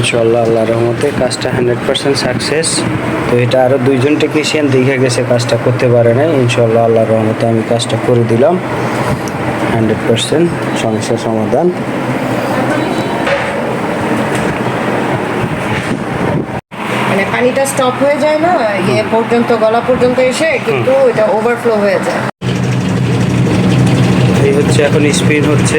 ইনশাল্লাহ আল্লাহ রহমতে কাজটা হান্ড্রেড পার্সেন্ট সাকসেস তো এটা আরও দুইজন টেকনিশিয়ান দেখে গেছে কাজটা করতে পারে না ইনশাল্লাহ আল্লাহ রহমতে আমি কাজটা করে দিলাম। হান্ড্রেড পার্সেন্ট সমস্যার সমাধান। মানে পানিটা স্টপ হয়ে যায় না ইয়ে পর্যন্ত গলা পর্যন্ত এসে কিন্তু এটা ওভারফ্লো হয়ে যায়। এই হচ্ছে এখন স্পিন হচ্ছে।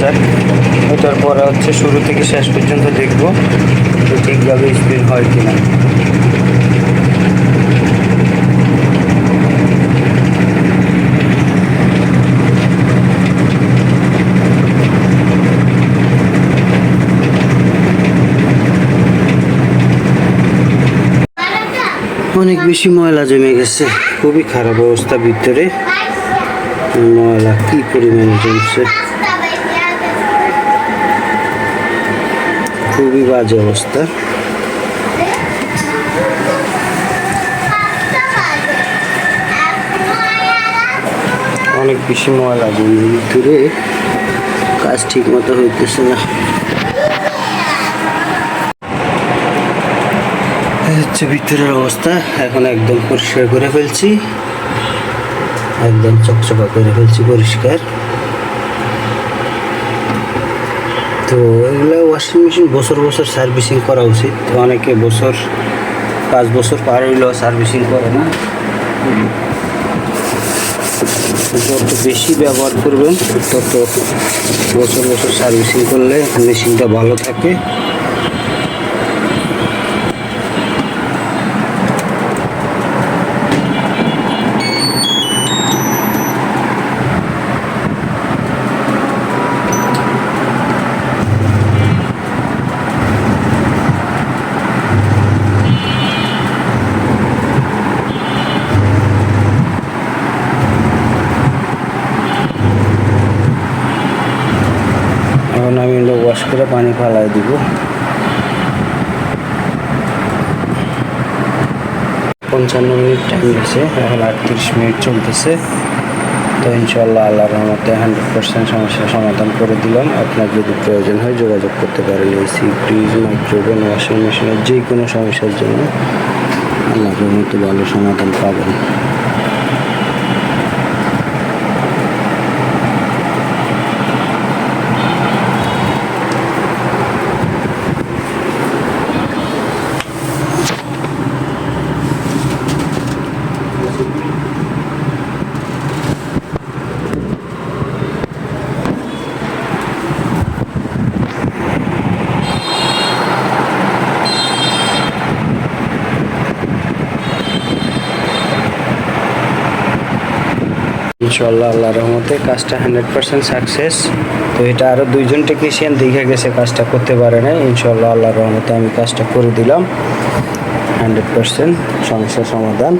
যাক এটার পরে হচ্ছে শুরু থেকে শেষ পর্যন্ত দেখব যে ঠিকভাবে স্পিন হয় কিনা। অনেক বেশি ময়লা জমে গেছে। খুবই খারাপ অবস্থা ভিতরে। ময়লা কি পরিমাণে জমছে? খুবই বাজে অবস্থা। অনেক বেশি ময়লা জমে ভিতরে। কাজ ঠিক মতো হইতেছে না। হচ্ছে ভিতরের অবস্থা। এখন একদম পরিষ্কার করে ফেলছি। একদম চকচকা করে ফেলছি পরিষ্কার। তো এগুলো ওয়াশিং মেশিন বছর বছর সার্ভিসিং করা উচিত। অনেকে বছর, পাঁচ বছর পার হইলেও সার্ভিসিং করে না। যত বেশি ব্যবহার করবেন, তত বছর বছর সার্ভিসিং করলে মেশিনটা ভালো থাকে। এখন আমি এটা ওয়াশ করে পানি ফালাই দিব। পঞ্চান্ন মিনিট টাইম গেছে এখন আটত্রিশ মিনিট চলতেছে। তো ইনশাল্লাহ আল্লাহ রহমতে হান্ড্রেড পার্সেন্ট সমস্যার সমাধান করে দিলাম। আপনার যদি প্রয়োজন হয় যোগাযোগ করতে পারেন এসি ফ্রিজ মাইক্রোওভেন ওয়াশিং মেশিনের যে কোনো সমস্যার জন্য। আল্লাহ রহমতে ভালো সমাধান পাবেন। ইনশাল্লাহ আল্লাহ রহমতে কাজটা হান্ড্রেড পার্সেন্ট সাকসেস তো এটা আরও দুইজন টেকনিশিয়ান দেখে গেছে কাজটা করতে পারে না ইনশাল্লাহ আল্লাহ রহমতে আমি কাজটা করে দিলাম। হান্ড্রেড পার্সেন্ট সমস্যার সমাধান।